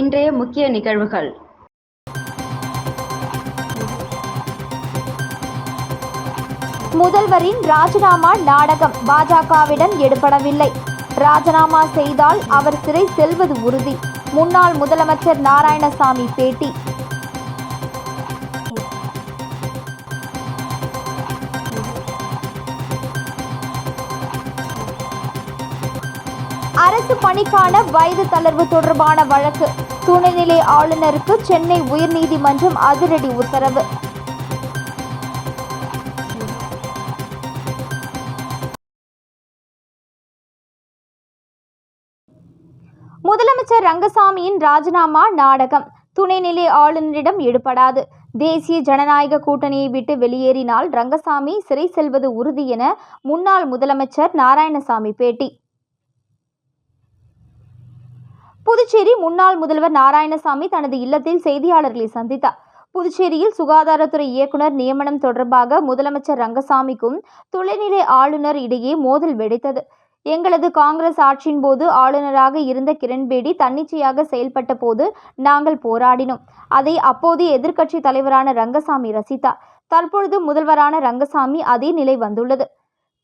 இன்றைய முக்கிய நிகழ்வுகள். முதல்வரின் ராஜினாமா நாடகம் பாஜகவிடம் எடுபடவில்லை. ராஜினாமா செய்தால் அவர் சிறை செல்வது உறுதி. முன்னாள் முதலமைச்சர் நாராயணசாமி பேட்டி. அரசு பணிக்கான வயது தளர்வு தொடர்பான வழக்கு. துணைநிலை ஆளுநருக்கு சென்னை உயர்நீதிமன்றம் அதிரடி உத்தரவு. முதலமைச்சர் ரங்கசாமியின் ராஜினாமா நாடகம். துணைநிலை ஆளுநரிடம் ஈடுபடாது தேசிய ஜனநாயக கூட்டணியை விட்டு வெளியேறினால் ரங்கசாமி சிறை செல்வது உறுதி என முன்னாள் முதலமைச்சர் நாராயணசாமி பேட்டி. புதுச்சேரி முன்னாள் முதல்வர் நாராயணசாமி தனது இல்லத்தில் செய்தியாளர்களை சந்தித்தார். புதுச்சேரியில் சுகாதாரத்துறை இயக்குனர் நியமனம் தொடர்பாக முதலமைச்சர் ரங்கசாமிக்கும் துணைநிலை ஆளுநர் இடையே மோதல் வெடித்தது. எங்களது காங்கிரஸ் ஆட்சியின் போது ஆளுநராக இருந்த கிரண்பேடி தன்னிச்சையாக செயல்பட்ட போது நாங்கள் போராடினோம். அதை அப்போது எதிர்க்கட்சி தலைவரான ரங்கசாமி ரசித்தார். தற்பொழுது முதல்வரான ரங்கசாமி அதே நிலை வந்துள்ளது.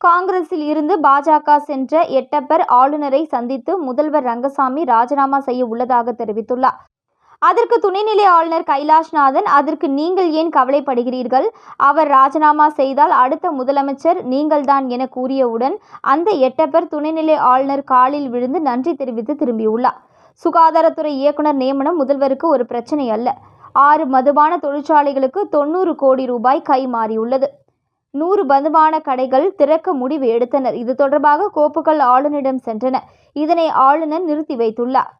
காங்கிரஸில் இருந்து பாஜக சென்ற எட்டப்பர் ஆளுநரை சந்தித்து முதல்வர் ரங்கசாமி ராஜினாமா செய்ய உள்ளதாக தெரிவித்துள்ளார். அதற்கு துணைநிலை ஆளுநர் கைலாஷ்நாதன் அதற்கு நீங்கள் ஏன் கவலைப்படுகிறீர்கள்? அவர் ராஜினாமா செய்தால் அடுத்த முதலமைச்சர் நீங்கள்தான் என கூறியவுடன் அந்த எட்டப்பர் துணைநிலை ஆளுநர் காலில் விழுந்து நன்றி தெரிவித்து திரும்பியுள்ளார். சுகாதாரத்துறை இயக்குனர் நியமனம் முதல்வருக்கு ஒரு பிரச்சனை அல்ல. ஆறு மதுபான தொழிற்சாலைகளுக்கு தொண்ணூறு கோடி ரூபாய் கை மாறியுள்ளது. நூறு பந்துமான கடைகள் திறக்க முடிவு எடுத்தனர். இது தொடர்பாக கோப்புகள் ஆளுநரிடம் சென்றன. இதனை ஆளுநர் நிறுத்தி வைத்துள்ளார்.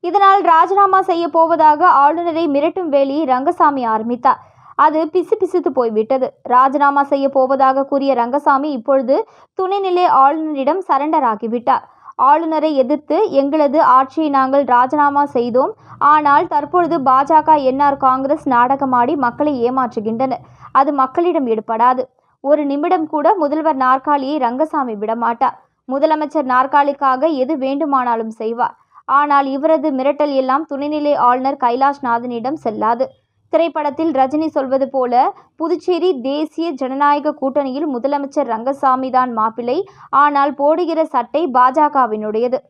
இதனால் ராஜினாமா செய்ய போவதாக ஆளுநரை மிரட்டும் வேலையை ரங்கசாமி ஆரம்பித்தார். அது பிசு பிசுத்து போய்விட்டது. ராஜினாமா செய்ய போவதாக கூறிய ரங்கசாமி இப்பொழுது துணைநிலை ஆளுநரிடம் சரண்டர் ஆகிவிட்டார். ஆளுநரை எதிர்த்து எங்களது ஆட்சியை நாங்கள் ராஜினாமா செய்தோம். ஆனால் தற்பொழுது பாஜக என்ஆர் காங்கிரஸ் நாடகமாடி மக்களை ஏமாற்றுகின்றனர். அது மக்களிடம் ஈடுபடாது ஒரு நிமிடம் கூட முதல்வர் நாற்காலியை ரங்கசாமி விடமாட்டார். முதலமைச்சர் நாற்காலிக்காக எது வேண்டுமானாலும் செய்வார். ஆனால் இவரது மிரட்டல் எல்லாம் துணைநிலை ஆளுநர் கைலாஷ்நாதனிடம் செல்லாது. திரைப்படத்தில் ரஜினி சொல்வது போல புதுச்சேரி தேசிய ஜனநாயக கூட்டணியில் முதலமைச்சர் ரங்கசாமி தான் மாப்பிள்ளை. ஆனால் போடுகிற சட்டை பாஜகவினுடையது.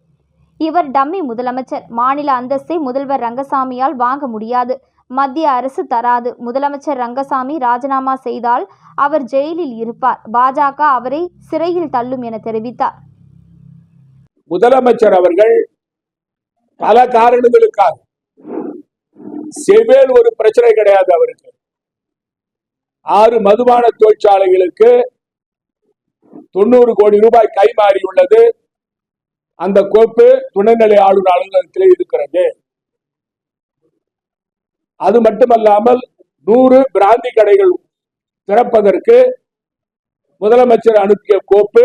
இவர் டம்மி முதலமைச்சர். மாநில அந்தஸ்தை முதல்வர் ரங்கசாமியால் வாங்க முடியாது. மத்திய அரசு தராது. முதலமைச்சர் ரங்கசாமி ராஜினாமா செய்தால் அவர் ஜெயிலில் இருப்பார். பாஜக அவரை சிறையில் தள்ளும் என தெரிவித்தார். முதலமைச்சர் அவர்கள் பல காரணங்களுக்காக செவ்வேல் ஒரு பிரச்சனை கிடையாது அவருக்கு. ஆறு மதுபான தொழிற்சாலைகளுக்கு தொண்ணூறு கோடி ரூபாய் கைமாறி உள்ளது. அந்த கோப்பு துணைநிலை ஆளுநர் அலுவலகத்திலே இருக்கிறது. அது மட்டுமல்லாமல் நூறு பிராந்தி கடைகள் திறப்பதற்கு முதலமைச்சர் அனுப்பிய கோப்பு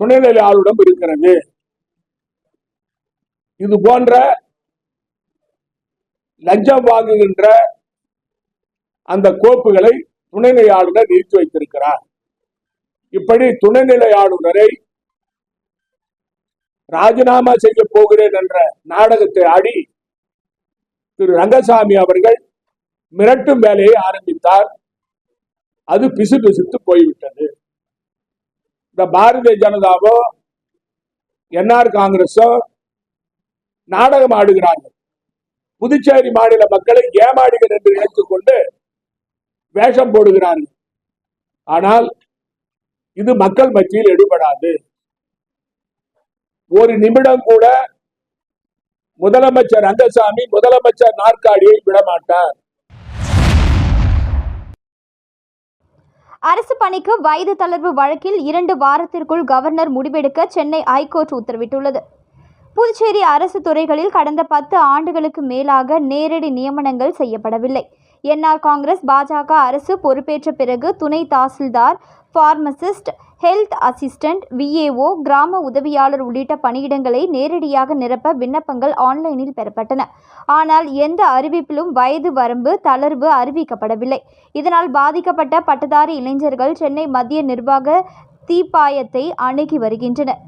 துணைநிலை ஆளுடம் இருக்கிறது. இது போன்ற லஞ்சம் வாங்குகின்ற அந்த கோப்புகளை துணைநிலை ஆளுநர் நிறுத்தி வைத்திருக்கிறார். இப்படி துணைநிலை ஆளுநரை ராஜினாமா செய்ய போகிறேன் என்ற நாடகத்தை ஆடி திரு ரங்கசாமி அவர்கள் மிரட்டும் வேலையை ஆரம்பித்தார். அது பிசு பிசுத்து போய்விட்டது. இந்த பாரதிய ஜனதாவோ என்ஆர் காங்கிரஸோ நாடகம் ஆடுகிறார்கள். புதுச்சேரி மாநில மக்களை ஏமாடுகள் என்று நினைத்துக் கொண்டு வேஷம் போடுகிறார்கள். ஆனால் இது மக்கள் மத்தியில் எடுபடாது. ஒரு நிமிடம் கூட முதலமைச்சர் ரங்கசாமி முதலமைச்சர் நாற்காலியை விடமாட்டார். அரசு பணிக்கு வயது தளர்வு வழக்கில் இரண்டு வாரத்திற்குள் கவர்னர் முடிவெடுக்க சென்னை ஐகோர்ட் உத்தரவிட்டுள்ளது. புதுச்சேரி அரசு துறைகளில் கடந்த பத்து ஆண்டுகளுக்கு மேலாக நேரடி நியமனங்கள் செய்யப்படவில்லை. என்ஆர் காங்கிரஸ் பாஜக அரசு பொறுப்பேற்ற பிறகு துணை tahsildar pharmacist health assistant VAO கிராம உதவியாளர் உள்ளிட்ட பணியிடங்களை நேரடியாக நிரப்ப விண்ணப்பங்கள் ஆன்லைனில் பெறப்பட்டன. ஆனால் எந்த அறிவிப்பிலும் வயது வரம்பு தளர்வு அறிவிக்கப்படவில்லை. இதனால் பாதிக்கப்பட்ட பட்டதாரி இளைஞர்கள் சென்னை மத்திய நிர்வாக தீப்பாயத்தை அணுகி வருகின்றனர்.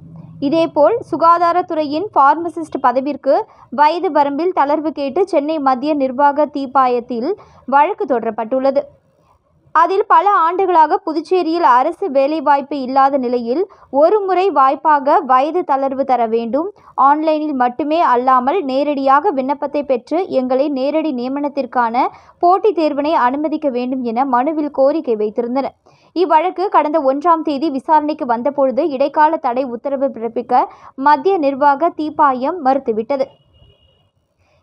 இதேபோல் சுகாதாரத்துறையின் ஃபார்மசிஸ்ட் பதவிற்கு வயது வரம்பில் தளர்வு கேட்டு சென்னை மத்திய நிர்வாக தீப்பாயத்தில் வழக்கு தொடரப்பட்டுள்ளது. அதில் பல ஆண்டுகளாக புதுச்சேரியில் அரசு வேலைவாய்ப்பு இல்லாத நிலையில் ஒரு முறை வாய்ப்பாக வயது தளர்வு தர வேண்டும். ஆன்லைனில் மட்டுமே அல்லாமல் நேரடியாக விண்ணப்பத்தை பெற்று எங்களை நேரடி நியமனத்திற்கான போட்டித் தேர்வினை அனுமதிக்க வேண்டும் என மனுவில் கோரிக்கை வைத்திருந்தனர் இவ்வழக்கு கடந்த ஒன்றாம் தேதி விசாரணைக்கு வந்தபொழுது இடைக்கால தடை உத்தரவு பிறப்பிக்க மத்திய நிர்வாக தீப்பாயம் மறுத்துவிட்டது.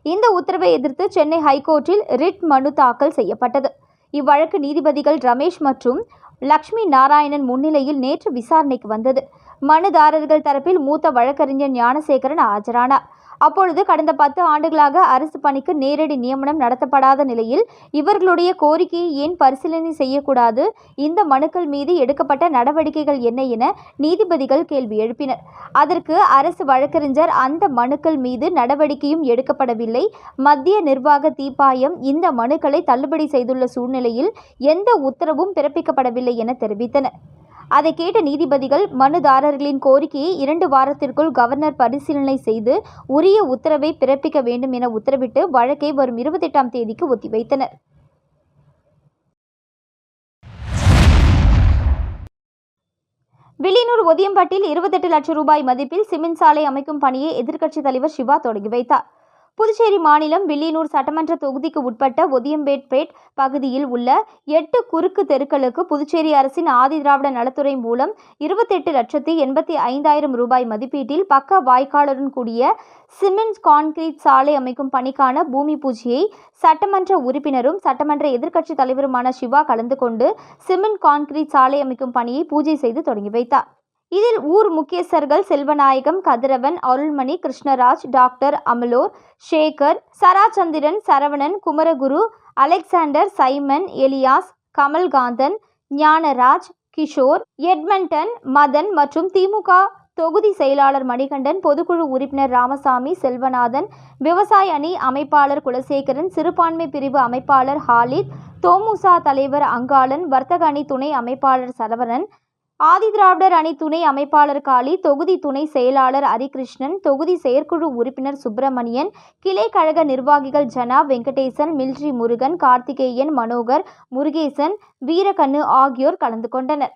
இந்த உத்தரவை எதிர்த்து சென்னை ஹைகோர்ட்டில் ரிட் மனு தாக்கல் செய்யப்பட்டது. இவ்வழக்கு நீதிபதிகள் ரமேஷ் மற்றும் லக்ஷ்மி நாராயணன் முன்னிலையில் நேற்று விசாரணைக்கு வந்தது. மனுதாரர்கள் தரப்பில் மூத்த வழக்கறிஞர் ஞானசேகரன் ஆஜரானார். அப்பொழுது கடந்த பத்து ஆண்டுகளாக அரசு பணிக்கு நேரடி நியமனம் நடத்தப்படாத நிலையில் இவர்களுடைய கோரிக்கையை ஏன் பரிசீலனை செய்யக்கூடாது? இந்த மனுக்கள் மீது எடுக்கப்பட்ட நடவடிக்கைகள் என்ன என நீதிபதிகள் கேள்வி எழுப்பினர். அதற்கு அரசு வழக்கறிஞர் அந்த மனுக்கள் மீது நடவடிக்கையும் எடுக்கப்படவில்லை. மத்திய நிர்வாக தீப்பாயம் இந்த மனுக்களை தள்ளுபடி செய்துள்ள சூழ்நிலையில் எந்த உத்தரவும் பிறப்பிக்கப்படவில்லை என தெரிவித்தனர். அதை கேட்ட நீதிபதிகள் மனுதாரர்களின் கோரிக்கையை இரண்டு வாரத்திற்குள் கவர்னர் பரிசீலனை செய்து உரிய உத்தரவை பிறப்பிக்க வேண்டும் என உத்தரவிட்டு வழக்கை வரும் இருபத்தெட்டாம் தேதிக்கு ஒத்திவைத்தனர். வில்லியனூர் ஒதியம்பட்டில் இருபத்தெட்டு லட்சம் ரூபாய் மதிப்பில் சிமெண்ட் சாலை அமைக்கும் பணியை எதிர்க்கட்சித் தலைவர் சிவா தொடங்கி வைத்தார். புதுச்சேரி மாநிலம் வில்லியனூர் சட்டமன்ற தொகுதிக்கு உட்பட்ட ஒதியம்பேட்பேட் பகுதியில் உள்ள எட்டு குறுக்கு தெருக்களுக்கு புதுச்சேரி அரசின் ஆதிதிராவிட நலத்துறை மூலம் இருபத்தெட்டு லட்சத்தி எண்பத்தி ஐந்தாயிரம் ரூபாய் மதிப்பீட்டில் பக்க வாய்க்காலுடன் கூடிய சிமெண்ட் கான்கிரீட் சாலை அமைக்கும் பணிக்கான பூமி பூஜையை சட்டமன்ற உறுப்பினரும் சட்டமன்ற எதிர்க்கட்சித் தலைவருமான சிவா கலந்து கொண்டு சிமெண்ட் கான்கிரீட் சாலை அமைக்கும் பணியை பூஜை செய்து தொடங்கி வைத்தார். இதில் ஊர் முக்கியஸ்தர்கள் Selvanayagam Kathiravan Arulmani Krishnaraj doctor Amalor Sekar Sarachandran Saravanan Kumaraguru Alexander Simon Elias Kamalkanthan Gnanaraj Kishore Edmonton Madhan மற்றும் திமுக தொகுதி செயலாளர் மணிகண்டன் பொதுக்குழு உறுப்பினர் ராமசாமி செல்வநாதன் விவசாய அணி அமைப்பாளர் குலசேகரன் சிறுபான்மை பிரிவு அமைப்பாளர் ஹாலித் தோமுசா தலைவர் அங்காளன் வர்த்தக அணி துணை அமைப்பாளர் சரவணன் ஆதிதிராவிடர் அணி துணை அமைப்பாளர் காளி தொகுதி துணை செயலாளர் ஹரிகிருஷ்ணன் தொகுதி செயற்குழு உறுப்பினர் சுப்பிரமணியன் கிளை கழக நிர்வாகிகள் ஜனா வெங்கடேசன் மில்ட்ரி முருகன் கார்த்திகேயன் மனோகர் முருகேசன் வீரகண்ணு ஆகியோர் கலந்து கொண்டனர்.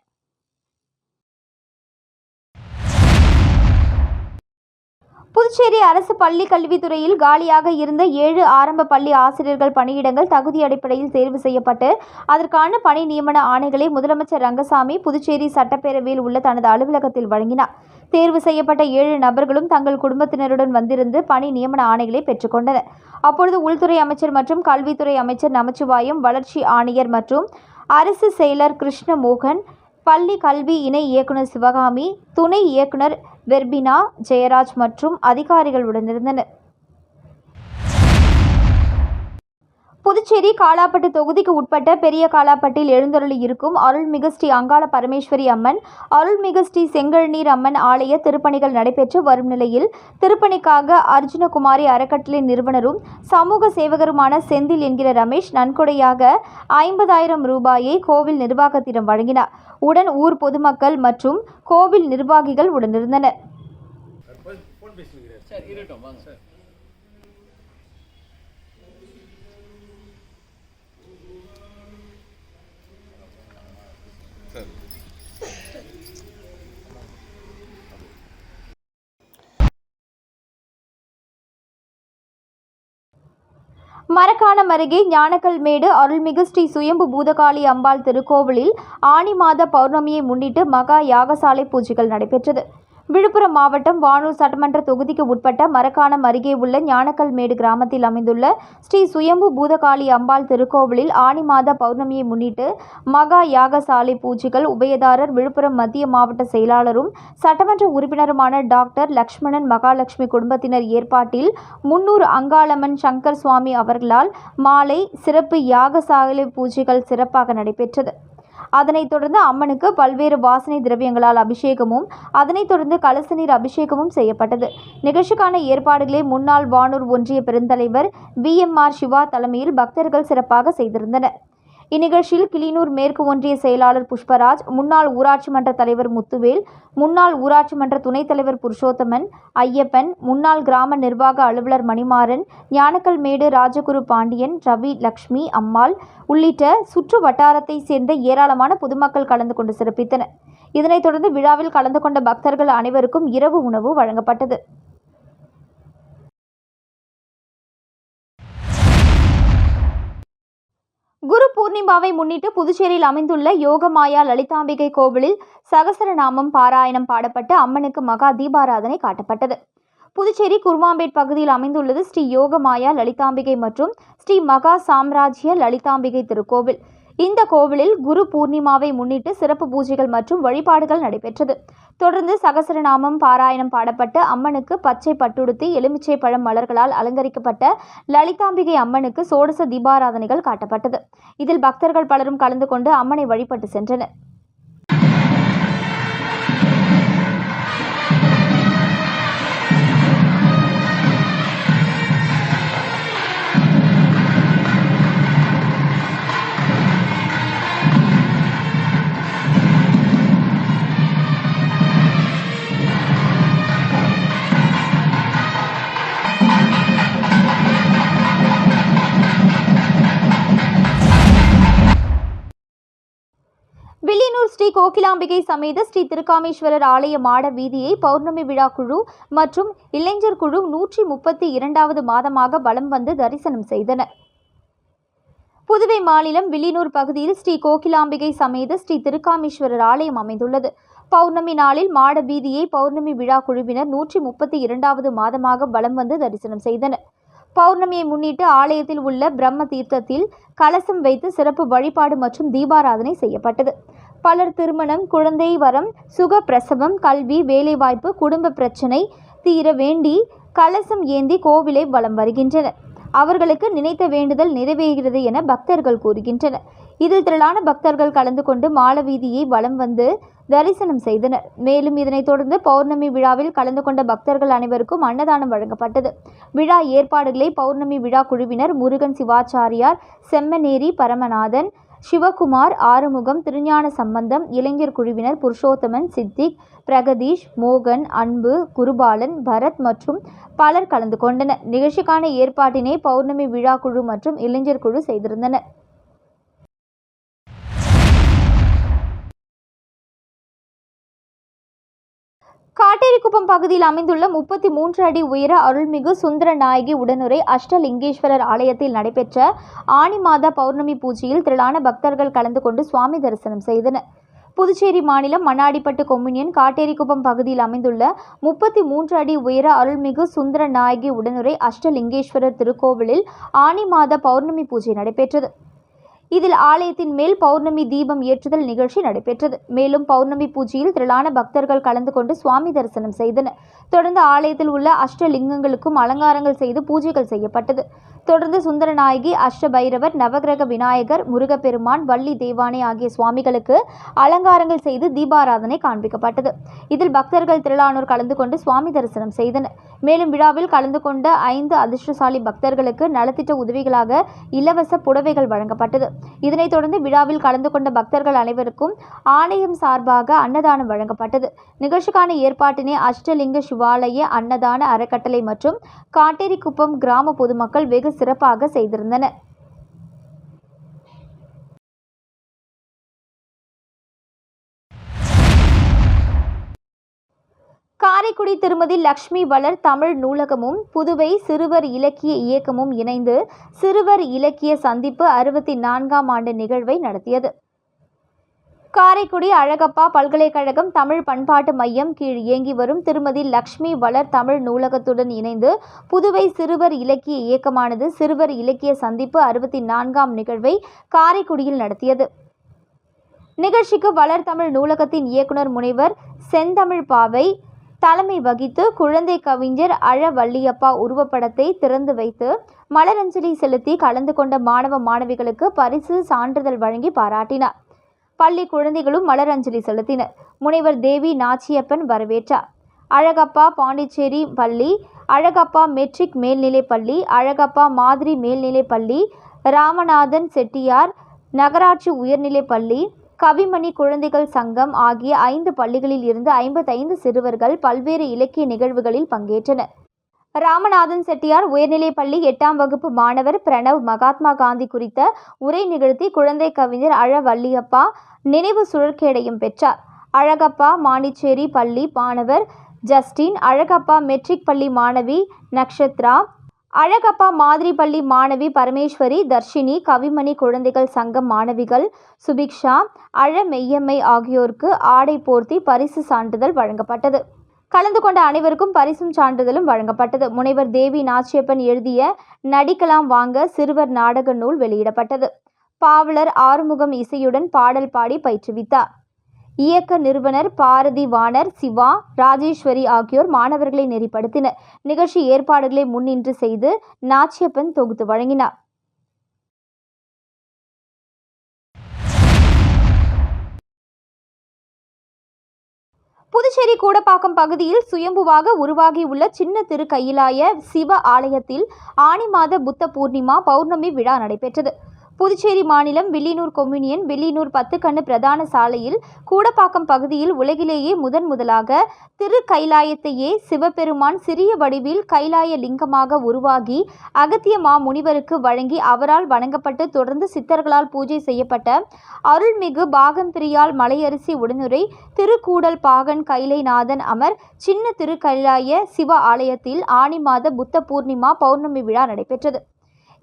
புதுச்சேரி அரசு பள்ளி கல்வித்துறையில் காலியாக இருந்த ஏழு ஆரம்ப பள்ளி ஆசிரியர்கள் பணியிடங்கள் தகுதி அடிப்படையில் தேர்வு செய்யப்பட்டு அதற்கான பணி நியமன ஆணைகளை முதலமைச்சர் ரங்கசாமி புதுச்சேரி சட்டப்பேரவையில் உள்ள தனது அலுவலகத்தில் வழங்கினார். தேர்வு செய்யப்பட்ட ஏழு நபர்களும் தங்கள் குடும்பத்தினருடன் வந்திருந்து பணி நியமன ஆணைகளை பெற்றுக்கொண்டனர் அப்பொழுது உள்துறை அமைச்சர் மற்றும் கல்வித்துறை அமைச்சர் நமச்சிவாயம் வளர்ச்சி ஆணையர் மற்றும் அரசு செயலர் கிருஷ்ணமோகன் பள்ளி கல்வி இணை இயக்குனர் சிவகாமி துணை இயக்குனர் வெர்பினா ஜெயராஜ் மற்றும் அதிகாரிகள் உடனிருந்தனர் புதுச்சேரி காலாப்பட்டு தொகுதிக்கு உட்பட்ட பெரிய காலாப்பட்டில் எழுந்தருளி இருக்கும் அருள்மிகு ஸ்ரீ அங்காள பரமேஸ்வரி அம்மன் அருள்மிகு ஸ்ரீ செங்கழநீர் அம்மன் ஆலய திருப்பணிகள் நடைபெற்று வரும் நிலையில் திருப்பணிக்காக அர்ஜுனகுமாரி அறக்கட்டளை நிறுவனரும் சமூக சேவகருமான செந்தில் என்கிற ரமேஷ் நன்கொடையாக ஐம்பதாயிரம் ரூபாயை கோவில் நிர்வாகத்திடம் வழங்கினார். உடன் ஊர் பொதுமக்கள் மற்றும் கோவில் நிர்வாகிகள் உடனிருந்தனர். மரக்காணம் அருகே ஞானக்கல்மேடு அருள்மிகு ஸ்ரீ சுயம்பு பூதகாளி அம்பாள் திருக்கோவிலில் ஆனி மாத பௌர்ணமியை முன்னிட்டு மகா யாகசாலை பூஜைகள் நடைபெற்றது. விழுப்புரம் மாவட்டம் வானூர் சட்டமன்ற தொகுதிக்கு உட்பட்ட மரக்காணம் அருகே உள்ள ஞானக்கல்மேடு கிராமத்தில் அமைந்துள்ள ஸ்ரீ சுயம்பு பூதகாளி அம்பாள் திருக்கோவிலில் ஆனி மாத பௌர்ணமியை முன்னிட்டு மகா யாகசாலை பூஜைகள் உபயதாரர் விழுப்புரம் மத்திய மாவட்ட செயலாளரும் சட்டமன்ற உறுப்பினருமான டாக்டர் லக்ஷ்மணன் மகாலட்சுமி குடும்பத்தினர் ஏற்பாட்டில் முன்னூறு அங்காளம்மன் சங்கர் சுவாமி அவர்களால் மாலை சிறப்பு யாகசாலை பூஜைகள் சிறப்பாக நடைபெற்றது. அதனைத் தொடர்ந்து அம்மனுக்கு பல்வேறு வாசனை திரவியங்களால் அபிஷேகமும் அதனைத் தொடர்ந்து கலச நீர் அபிஷேகமும் செய்யப்பட்டது. நிகழ்ச்சிக்கான ஏற்பாடுகளை முன்னாள் வானூர் ஒன்றிய பெருந்தலைவர் வி எம் ஆர் சிவா தலைமையில் பக்தர்கள் சிறப்பாக செய்திருந்தனர். இந்நிகழ்ச்சியில் கிளிநூர் மேற்கு ஒன்றிய செயலாளர் புஷ்பராஜ் முன்னாள் ஊராட்சி மன்ற தலைவர் முத்துவேல் முன்னாள் ஊராட்சி மன்ற துணைத் தலைவர் புருஷோத்தமன் ஐயப்பன் முன்னாள் கிராம நிர்வாக அலுவலர் மணிமாறன் ஞானக்கல்மேடு ராஜகுரு பாண்டியன் ரவி லக்ஷ்மி அம்மாள் உள்ளிட்ட சுற்று வட்டாரத்தை சேர்ந்த ஏராளமான பொதுமக்கள் கலந்து கொண்டு சிறப்பித்தனர். இதனைத் தொடர்ந்து விழாவில் கலந்து கொண்ட பக்தர்கள் அனைவருக்கும் இரவு உணவு வழங்கப்பட்டது. பூர்ணிமாவை முன்னிட்டு புதுச்சேரியில் அமைந்துள்ள யோகமாயா லலிதாம்பிகை கோவிலில் சகசரநாமம் பாராயணம் பாடப்பட்டு அம்மனுக்கு மகா தீபாராதனை காட்டப்பட்டது. புதுச்சேரி குர்மாம்பேட் பகுதியில் அமைந்துள்ளது ஸ்ரீ யோகமாயா லலிதாம்பிகை மற்றும் ஸ்ரீ மகா சாம்ராஜ்ய லலிதாம்பிகை திருக்கோவில். இந்த கோவிலில் குரு பூர்ணிமாவை முன்னிட்டு சிறப்பு பூஜைகள் மற்றும் வழிபாடுகள் நடைபெற்றது. தொடர்ந்து சகசரநாமம் பாராயணம் பாடப்பட்டு அம்மனுக்கு பச்சை பட்டுடுத்தி எலுமிச்சை பழம் மலர்களால் அலங்கரிக்கப்பட்ட லலிதாம்பிகை அம்மனுக்கு சோடச தீபாராதனைகள் காட்டப்பட்டது. இதில் பக்தர்கள் பலரும் கலந்து கொண்டு அம்மனை வழிபட்டு சென்றனர். ஸ்ரீ கோகிலாம்பிகை சமேத ஸ்ரீ திருக்காமேஸ்வரர் ஆலய மாட வீதியை பௌர்ணமி விழா குழு மற்றும் இளைஞர் குழு நூற்றி முப்பத்தி இரண்டாவது மாதமாக வலம் வந்து தரிசனம் செய்தனர். புதுவை மாநிலம் வில்லியனூர் பகுதியில் ஸ்ரீ கோகிலாம்பிகை சமேத ஸ்ரீ திருக்காமேஸ்வரர் ஆலயம் அமைந்துள்ளது. பௌர்ணமி நாளில் மாட வீதியை பௌர்ணமி விழா குழுவினர் நூற்றி முப்பத்தி இரண்டாவது மாதமாக வலம் வந்து தரிசனம் செய்தனர். பௌர்ணமியை முன்னிட்டு ஆலயத்தில் உள்ள பிரம்ம தீர்த்தத்தில் கலசம் வைத்து சிறப்பு வழிபாடு மற்றும் தீபாராதனை செய்யப்பட்டது. பலர் திருமணம் குழந்தை வரம் சுக பிரசவம் கல்வி வேலைவாய்ப்பு குடும்ப பிரச்சனை தீர வேண்டி கலசம் ஏந்தி கோவிலை வலம் வருகின்றனர். அவர்களுக்கு நினைத்த வேண்டுதல் நிறைவேறுகிறது என பக்தர்கள் கூறுகின்றனர். இதில் திரளான பக்தர்கள் கலந்து கொண்டு மாலவீதியை வலம் வந்து தரிசனம் செய்தனர். மேலும் இதனைத் தொடர்ந்து பௌர்ணமி விழாவில் கலந்து கொண்ட பக்தர்கள் அனைவருக்கும் அன்னதானம் வழங்கப்பட்டது. விழா ஏற்பாடுகளை பௌர்ணமி விழா குழுவினர் முருகன் சிவாச்சாரியார் செம்மநேரி பரமநாதன் சிவகுமார் ஆறுமுகம் திருஞான சம்பந்தம் இளைஞர் குழுவினர் புருஷோத்தமன் சித்திக் பிரகதீஷ் மோகன் அன்பு குருபாலன் பரத் மற்றும் பலர் கலந்து கொண்டனர். நிகழ்ச்சிக்கான ஏற்பாட்டினை பௌர்ணமி விழா குழு மற்றும் இளைஞர் குழு செய்திருந்தனர். கோட்டேரிக்குப்பம் பகுதியில் அமைந்துள்ள முப்பத்தி மூன்று அடி உயர அருள்மிகு சுந்தர நாயகி உடனுரை அஷ்டலிங்கேஸ்வரர் ஆலயத்தில் நடைபெற்ற ஆனி மாத பௌர்ணமி பூஜையில் திரளான பக்தர்கள் கலந்து கொண்டு சுவாமி தரிசனம் செய்தனர். புதுச்சேரி மாநிலம் மண்ணாடிப்பட்டு கொம்யூனியன் காட்டேரிக்குப்பம் பகுதியில் அமைந்துள்ள முப்பத்தி மூன்று அடி உயர அருள்மிகு சுந்தர நாயகி உடனுரை அஷ்டலிங்கேஸ்வரர் திருக்கோவிலில் ஆனி மாத பௌர்ணமி பூஜை நடைபெற்றது. இதில் ஆலயத்தின் மேல் பௌர்ணமி தீபம் ஏற்றுதல் நிகழ்ச்சி நடைபெற்றது. மேலும் பௌர்ணமி பூஜையில் திரளான பக்தர்கள் கலந்து கொண்டு சுவாமி தரிசனம் செய்தனர். தொடர்ந்து ஆலயத்தில் உள்ள அஷ்டலிங்கங்களுக்கும் அலங்காரங்கள் செய்து பூஜைகள் செய்யப்பட்டது. தொடர்ந்து சுந்தரநாயகி அஷ்டபைரவர் நவகிரக விநாயகர் முருகப்பெருமான் வள்ளி தேவானை ஆகிய சுவாமிகளுக்கு அலங்காரங்கள் செய்து தீபாராதனை காண்பிக்கப்பட்டது. இதில் பக்தர்கள் திரளானோர் கலந்து கொண்டு சுவாமி தரிசனம் செய்தனர். மேலும் விழாவில் கலந்து கொண்ட ஐந்து அதிர்ஷ்டசாலி பக்தர்களுக்கு நலத்திட்ட உதவிகளாக இலவச புடவைகள் வழங்கப்பட்டது. இதனைத் தொடர்ந்து விழாவில் கலந்து கொண்ட பக்தர்கள் அனைவருக்கும் ஆணையம் சார்பாக அன்னதானம் வழங்கப்பட்டது. நிகழ்ச்சிக்கான ஏற்பாட்டினை அஷ்டலிங்க சிவாலய அன்னதான அறக்கட்டளை மற்றும் காட்டேரிக்குப்பம் கிராம பொதுமக்கள் வெகு சிறப்பாக செய்திருந்தனர் காரைக்குடி திருமதி லக்ஷ்மி வளர் தமிழ் நூலகமும் புதுவை சிறுவர் இலக்கிய இயக்கமும் இணைந்து சிறுவர் இலக்கிய சந்திப்பு அறுபத்தி நான்காம் ஆண்டு நிகழ்வை நடத்தியது. காரைக்குடி அழகப்பா பல்கலைக்கழகம் தமிழ் பண்பாட்டு மையம் கீழ் இயங்கி வரும் திருமதி லக்ஷ்மி வளர் தமிழ் நூலகத்துடன் இணைந்து புதுவை சிறுவர் இலக்கிய இயக்கமானது சிறுவர் இலக்கிய சந்திப்பு அறுபத்தி நான்காம் நிகழ்வை காரைக்குடியில் நடத்தியது. நிகழ்ச்சிக்கு வளர் தமிழ் நூலகத்தின் இயக்குனர் முனைவர் செந்தமிழ் பாவை தலைமை வகித்து குழந்தை கவிஞர் அழ வள்ளியப்பா உருவப்படத்தை திறந்து வைத்து மலரஞ்சலி செலுத்தி கலந்து கொண்ட மாணவ மாணவிகளுக்கு பரிசு சான்றிதழ் வழங்கி பாராட்டினார். பள்ளி குழந்தைகளும் மலரஞ்சலி செலுத்தினர். முனைவர் தேவி நாச்சியப்பன் வரவேற்றார். அழகப்பா பாண்டிச்சேரி பள்ளி அழகப்பா மெட்ரிக் மேல்நிலைப் பள்ளி அழகப்பா மாதிரி மேல்நிலைப் பள்ளி ராமநாதன் செட்டியார் நகராட்சி உயர்நிலைப் பள்ளி கவிமணி குழந்தைகள் சங்கம் ஆகிய ஐந்து பள்ளிகளில் இருந்து ஐம்பத்தைந்து சிறுவர்கள் பல்வேறு இலக்கிய நிகழ்வுகளில் பங்கேற்றனர். ராமநாதன் செட்டியார் உயர்நிலைப் பள்ளி எட்டாம் வகுப்பு மாணவர் பிரணவ் மகாத்மா காந்தி குறித்த உரை நிகழ்த்தி குழந்தை கவிஞர் அழ வள்ளியப்பா நினைவு சுழற்கேடையும் பெற்றார். அழகப்பா மாணிச்சேரி பள்ளி மாணவர் ஜஸ்டின் அழகப்பா மெட்ரிக் பள்ளி மாணவி நக்ஷத்ரா அழகப்பா மாதிரி பள்ளி மாணவி பரமேஸ்வரி தர்ஷினி கவிமணி குழந்தைகள் சங்கம் மாணவிகள் சுபிக்ஷா அழ மெய்யம்மை ஆகியோருக்கு ஆடை போர்த்தி பரிசு சான்றிதழ் வழங்கப்பட்டது. கலந்து கொண்ட அனைவருக்கும் பரிசும் சான்றிதழும் வழங்கப்பட்டது. முனைவர் தேவி நாச்சியப்பன் எழுதிய நடிக்கலாம் வாங்க சிறுவர் நாடக நூல் வெளியிடப்பட்டது. பாவலர் ஆறுமுகம் இசையுடன் பாடல் பாடி பயிற்றுவித்தார். இயக்க நிறுவனர் பாரதி வாணர் சிவா ராஜேஸ்வரி ஆகியோர் மாணவர்களை நெறிப்படுத்தினர். நிகழ்ச்சி ஏற்பாடுகளை முன்னின்று செய்து நாச்சியப்பன் தொகுத்து வழங்கினார். புதுச்சேரி கூடப்பாக்கம் பகுதியில் சுயம்புவாக உருவாகியுள்ள சின்ன திருக்கையிலாய சிவ ஆலயத்தில் ஆனி மாத புத்த பூர்ணிமா பௌர்ணமி விழா நடைபெற்றது. புதுச்சேரி மாநிலம் வில்லியனூர் கொம்யூனியன் வில்லியனூர் பத்துக்கண்ணு பிரதான சாலையில் கூடப்பாக்கம் பகுதியில் உலகிலேயே முதன் முதலாக திரு கைலாயத்தையே சிவபெருமான் சிறிய வடிவில் கைலாய லிங்கமாக உருவாகி அகத்திய மா முனிவருக்கு வழங்கி அவரால் வணங்கப்பட்டு தொடர்ந்து சித்தர்களால் பூஜை செய்யப்பட்ட அருள்மிகு பாகம்பிரியால் மலையரிசி உடனுரை திருக்கூடல் பாகன் கைலைநாதன் அமர் சின்ன திருக்கைலாய சிவ ஆலயத்தில் ஆனி மாத புத்த பூர்ணிமா பௌர்ணமி விழா நடைபெற்றது.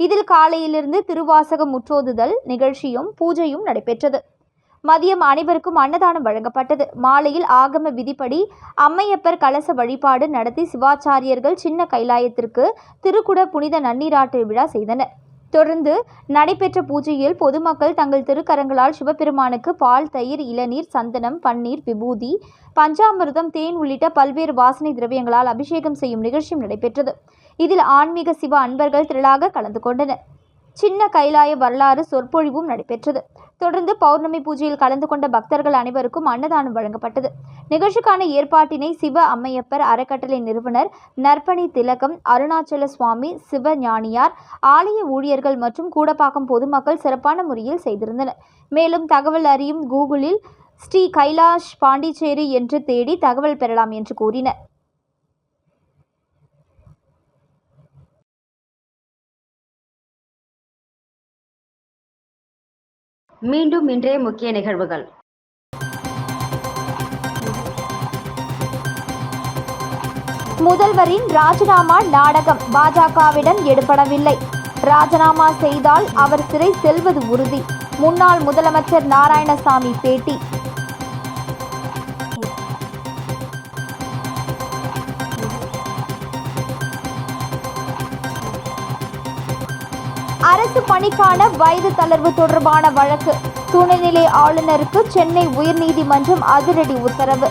இதில் காலையிலிருந்து திருவாசகம் முற்றோதுதல் நிகழ்ச்சியும் பூஜையும் நடைபெற்றது. மதியம் அனைவருக்கும் அன்னதானம் வழங்கப்பட்டது. மாலையில் ஆகம விதிப்படி அம்மையப்பர் கலச வழிபாடு நடத்தி சிவாச்சாரியர்கள் சின்ன கைலாயத்திற்கு திருக்குட புனித நன்னீராட்டு விழா செய்தனர். தொடர்ந்து நடைபெற்ற பூஜையில் பொதுமக்கள் தங்கள் திருக்கரங்களால் சிவபெருமானுக்கு பால் தயிர் இளநீர் சந்தனம் பன்னீர் விபூதி பஞ்சாமிர்தம் தேன் உள்ளிட்ட பல்வேறு வாசனை திரவியங்களால் அபிஷேகம் செய்யும் நிகழ்ச்சியும் நடைபெற்றது. இதில் ஆன்மீக சிவ அன்பர்கள் திரளாக கலந்து கொண்டனர். சின்ன கைலாய வரலாறு சொற்பொழிவும் நடைபெற்றது. தொடர்ந்து பௌர்ணமி பூஜையில் கலந்து கொண்ட பக்தர்கள் அனைவருக்கும் அன்னதானம் வழங்கப்பட்டது. நிகழ்ச்சிக்கான ஏற்பாட்டினை சிவ அம்மையப்பர் அறக்கட்டளை நிறுவனர் நற்பணி திலகம் அருணாச்சல சுவாமி சிவ ஞானியார் ஆலய ஊழியர்கள் மற்றும் கூடப்பாக்கம் பொதுமக்கள் சிறப்பான முறையில் செய்திருந்தனர். மேலும் தகவல் அறியும் கூகுளில் ஸ்ரீ கைலாஷ் பாண்டிச்சேரி என்று தேடி தகவல் பெறலாம் என்று கூறினர். மீண்டும் இன்றைய முக்கிய நிகழ்வுகள். முதல்வரின் ராஜினாமா நாடகம் பாஜகவிடம் எடுபடவில்லை. ராஜினாமா செய்தால் அவர் சிறை செல்வது உறுதி. முன்னாள் முதலமைச்சர் நாராயணசாமி பேட்டி. அரசு பணிக்கான வயது தளர்வு தொடர்பான வழக்கு. துணைநிலை ஆளுநருக்கு சென்னை உயர்நீதிமன்றம் அதிரடி உத்தரவு.